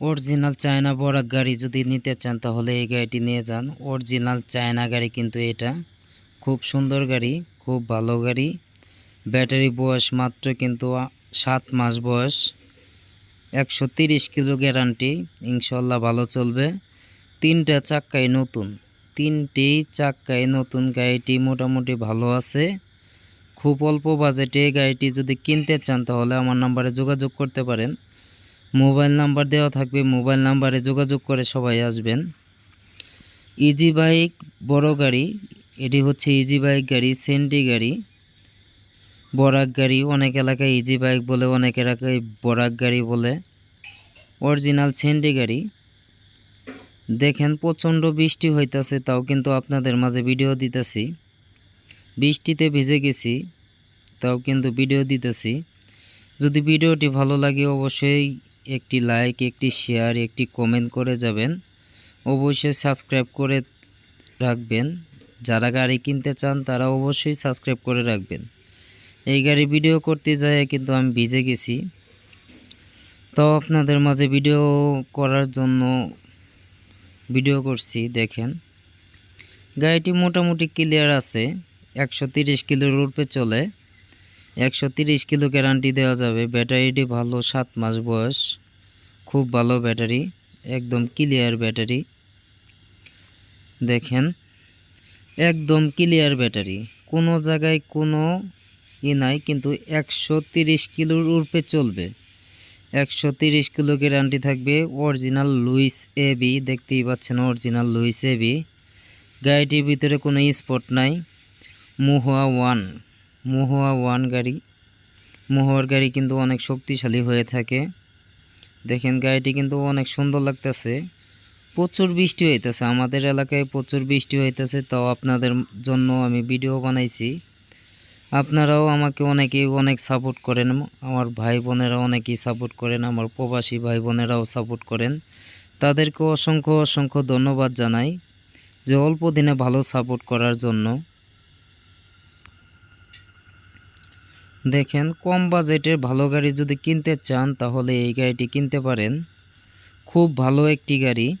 Original China Barak গাড়ি যদি নিতে চান, তাহলে এই গাড়িটি নিয়ে যান। অরিজিনাল চায়না গাড়ি কিন্তু এটা। খুব সুন্দর গাড়ি, খুব ভালো গাড়ি। ব্যাটারি বয়স মাত্র কিন্তু সাত মাস বয়স। একশো তিরিশ কিলো গ্যারান্টি, ইনশাল্লাহ ভালো চলবে। তিনটা চাক্কাই নতুন তিনটি চাক্কাই নতুন গাড়িটি মোটামুটি ভালো আছে। খুব অল্প বাজেটে গাড়িটি যদি কিনতে চান, তাহলে আমার নাম্বারে যোগাযোগ করতে পারেন। মোবাইল নাম্বার দেওয়া থাকবে, মোবাইল নাম্বারে যোগাযোগ করে সবাই আসবেন। ইজি বাইক বড় গাড়ি, এটি হচ্ছে ইজি বাইক গাড়ি সেন্টি গাড়ি বরাক গাড়ি, অনেক এলাকায় ইজি বাইক বলে, অনেক এলাকায় বরাক গাড়ি বলে। অরিজিনাল সেন্ডি গাড়ি। দেখেন, প্রচণ্ড বৃষ্টি হইতাছে তাও কিন্তু আপনাদের মাঝে ভিডিও দিতেছি। বৃষ্টিতে ভিজে গেছি, তাও কিন্তু ভিডিও দিতেছি। যদি ভিডিওটি ভালো লাগে, অবশ্যই একটি লাইক একটি শেয়ার একটি কমেন্ট করে যাবেন। অবশ্যই সাবস্ক্রাইব করে রাখবেন। যারা গাড়ি কিনতে চান, তারা অবশ্যই সাবস্ক্রাইব করে রাখবেন। এই গাড়ি ভিডিও করতে যায় কিন্তু আমি ভিজে গেছি। তো আপনাদের মাঝে ভিডিও করার জন্য ভিডিও করছি, দেখেন। গাড়িটি মোটামুটি ক্লিয়ার আছে। একশো তিরিশ কিলোর রূপে চলে। একশো তিরিশ কিলো গ্যারান্টি দেওয়া যাবে। ব্যাটারিটি ভালো সাত মাস বয়স। খুব ভালো ব্যাটারি একদম ক্লিয়ার ব্যাটারি দেখেন, একদম ক্লিয়ার ব্যাটারি কোনো জায়গায় কোনো ই নাই, কিন্তু একশো তিরিশ কিলোর উর্পে চলবে। একশো তিরিশ কিলো গ্যারান্টি থাকবে অরিজিনাল লুইস এবি দেখতেই পাচ্ছেন অরিজিনাল লুইস এবি গাড়িটির ভিতরে কোনো স্পট নাই। মুহুয়া ওয়ান মুহুয়া ওয়ান গাড়ি। মহুয়ার গাড়ি কিন্তু অনেক শক্তিশালী হয়ে থাকে। দেখেন গাড়িটি কিন্তু অনেক সুন্দর লাগতেছে। প্রচুর বৃষ্টি হইতেছে, আমাদের এলাকায় প্রচুর বৃষ্টি হইতেছে তাও আপনাদের জন্য আমি ভিডিও বানাইছি। আপনারাও আমাকে অনেকেই অনেক সাপোর্ট করেন, আমার ভাই বোনেরা অনেকেই সাপোর্ট করেন, আমার প্রবাসী ভাই বোনেরাও সাপোর্ট করেন। তাদেরকে অসংখ্য অসংখ্য ধন্যবাদ জানাই যে অল্প দিনে ভালো সাপোর্ট করার জন্য। দেখেন, কম বাজেটের ভালো গাড়ি যদি কিনতে চান, তাহলে এই গাড়িটি কিনতে পারেন। খুব ভালো একটি গাড়ি।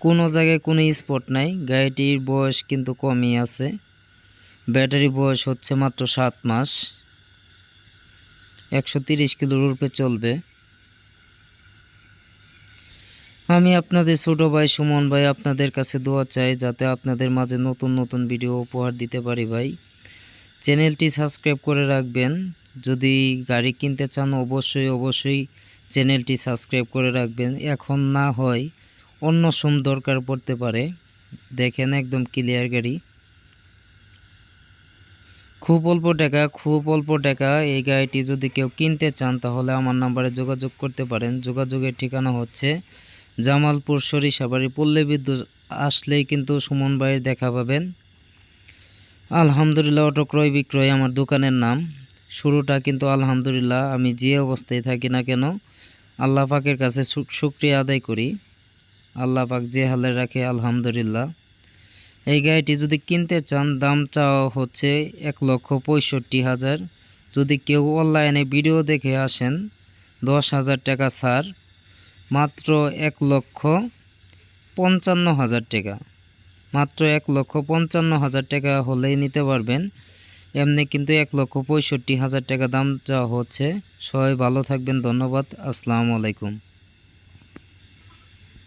কোনো জায়গায় কোনো স্পট নাই। গাড়িটির বয়স কিন্তু কমই আছে। ব্যাটারি বয়স হচ্ছে মাত্র সাত মাস। একশো তিরিশ কিলোর রূপে চলবে। আমি আপনাদের ছোট ভাই সুমন ভাই আপনাদের কাছে দোয়া চাই, যাতে আপনাদের মাঝে নতুন নতুন ভিডিও উপহার দিতে পারি ভাই। চ্যানেলটি সাবস্ক্রাইব করে রাখবেন। যদি গাড়ি কিনতে চান, অবশ্যই অবশ্যই চ্যানেলটি সাবস্ক্রাইব করে রাখবেন। এখন না হয় অন্য সোম দরকার পড়তে পারে। দেখেন, একদম ক্লিয়ার গাড়ি। খুব অল্প টাকা, খুব অল্প টাকা। এই গাড়িটি যদি কেউ কিনতে চান, তাহলে আমার নাম্বারে যোগাযোগ করতে পারেন। যোগাযোগের ঠিকানা হচ্ছে জামালপুর সরিষাবাড়ি, পল্লী বিদ্যুৎ। আসলেই কিন্তু সুমন ভাইয়ের দেখা পাবেন। আলহামদুলিল্লাহ, অটো ক্রয় বিক্রয় আমার দোকানের নাম। শুরুটা কিন্তু আলহামদুলিল্লাহ, আমি যে অবস্থায় থাকি না কেন, আল্লাহ পাকের কাছে শুক্রিয়া আদায় করি। আল্লাহ পাক যে হালে রাখে, আলহামদুলিল্লাহ। এই গাড়িটি যদি কিনতে চান, দাম চাওয়া হচ্ছে এক লক্ষ পঁয়ষট্টি হাজার। যদি কেউ অনলাইনে ভিডিও দেখে আসেন, দশ হাজার টাকা ছাড়, মাত্র এক লক্ষ পঞ্চান্ন হাজার টাকা। মাত্র এক লক্ষ পঞ্চান্ন হাজার টাকা হলেই নিতে পারবেন। এমনি কিন্তু এক লক্ষ পঁয়ষট্টি হাজার টাকা দাম যা হচ্ছে। সবাই ভালো থাকবেন, ধন্যবাদ, আসসালামু আলাইকুম।